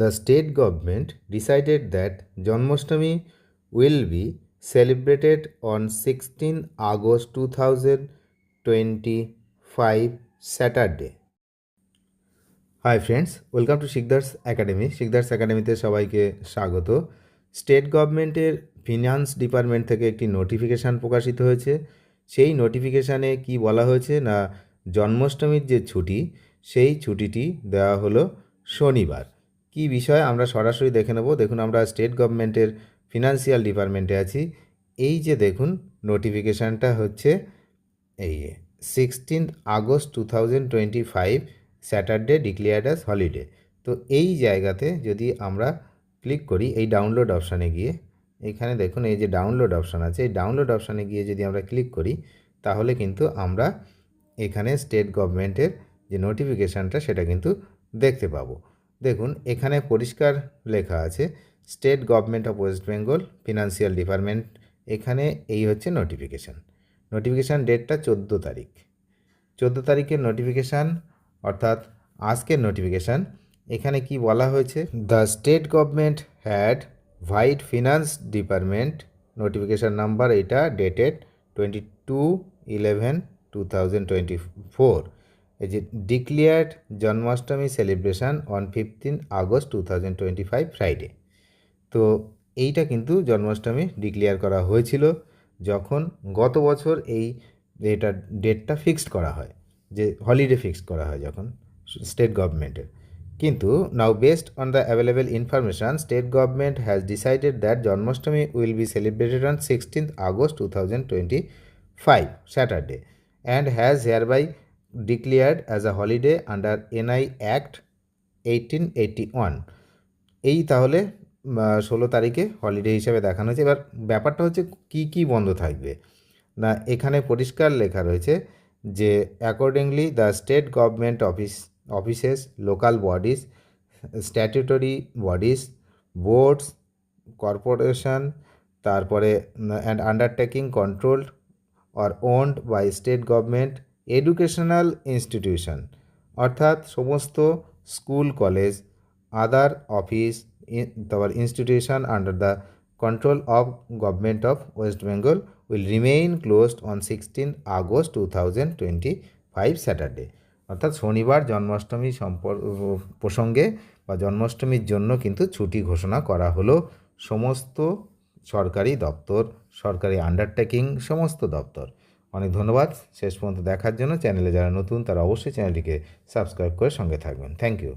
the state government decided that Janmashtami will be celebrated on 16 August 2025 Saturday. Hi friends, welcome to Sikdar's academy. Sikdar's একাডেমিতে সবাইকে স্বাগত। State গভর্নমেন্টের finance department থেকে একটি notification প্রকাশিত হয়েছে। সেই নোটিফিকেশানে কি বলা হয়েছে না জন্মাষ্টমীর যে ছুটি, সেই ছুটিটি দেওয়া হলো শনিবার। কি বিষয় আমরা সরাসরি দেখে নেব? দেখুন, আমরা স্টেট গভর্নমেন্টের ফিনান্সিয়াল ডিপার্টমেন্টে আছি। এই যে দেখুন নোটিফিকেশানটা হচ্ছে এই sixteenth August two thousand twenty five Saturday declared as holiday তো এই জায়গাতে যদি আমরা ক্লিক করি এই ডাউনলোড অপশানে গিয়ে, এখানে দেখুন এই যে ডাউনলোড অপশান আছে, এই ডাউনলোড অপশানে গিয়ে যদি আমরা ক্লিক করি, তাহলে কিন্তু আমরা এখানে স্টেট গভর্নমেন্টের যে নোটিফিকেশানটা সেটা কিন্তু দেখতে পাবো। দেখুন, এখানে পরিষ্কার লেখা আছে, state government of West Bengal financial department, এখানে এই হচ্ছে নোটিফিকেশান নোটিফিকেশান ডেটটা চোদ্দ তারিখ। চোদ্দ তারিখের নোটিফিকেশান অর্থাৎ আজকের নোটিফিকেশান এখানে কি বলা হয়েছে? The state government had white finance department notification number এটা dated twenty two eleven two thousand twenty four এই যে declared Janmashtami celebration on fifteen August two thousand twenty five Friday তো এইটা কিন্তু জন্মাষ্টমী ডিক্লেয়ার করা হয়েছিল যখন গত বছর এই এটা ডেটটা ফিক্সড করা হয়, যে হলিডে ফিক্সড করা হয় যখন স্টেট গভর্নমেন্টের কিন্তু now based on the available information state government has decided that Janmashtami will be celebrated on sixteenth August two thousand twenty five Saturday and has hereby declared as a holiday under NI act eighteen eighty one এই তাহলে ষোলো তারিখে holiday হিসাবে দেখানো হয়েছে। এবার ব্যাপারটা হচ্ছে কি কি বন্ধ থাকবে? না, এখানে পরিষ্কার লেখা রয়েছে যে accordingly the state government office offices local bodies statutory bodies boards corporation তারপরে and undertaking controlled or owned by state government educational institution অর্থাৎ সমস্ত স্কুল কলেজ আদার অফিস তারপর institution under the control of government of West Bengal will remain closed on sixteen August two thousand twenty five Saturday অর্থাৎ শনিবার জন্মাষ্টমী সম্পর, প্রসঙ্গে বা জন্মাষ্টমীর জন্য কিন্তু ছুটি ঘোষণা করা হলো। সমস্ত সরকারি দপ্তর, সরকারি আন্ডারটেকিং সমস্ত দপ্তর। অনেক ধন্যবাদ। শেষ পর্যন্ত দেখার জন্য চ্যানেলে যারা নতুন তারা অবশ্যই চ্যানেলটিকে সাবস্ক্রাইব করে সঙ্গে থাকবেন। Thank you.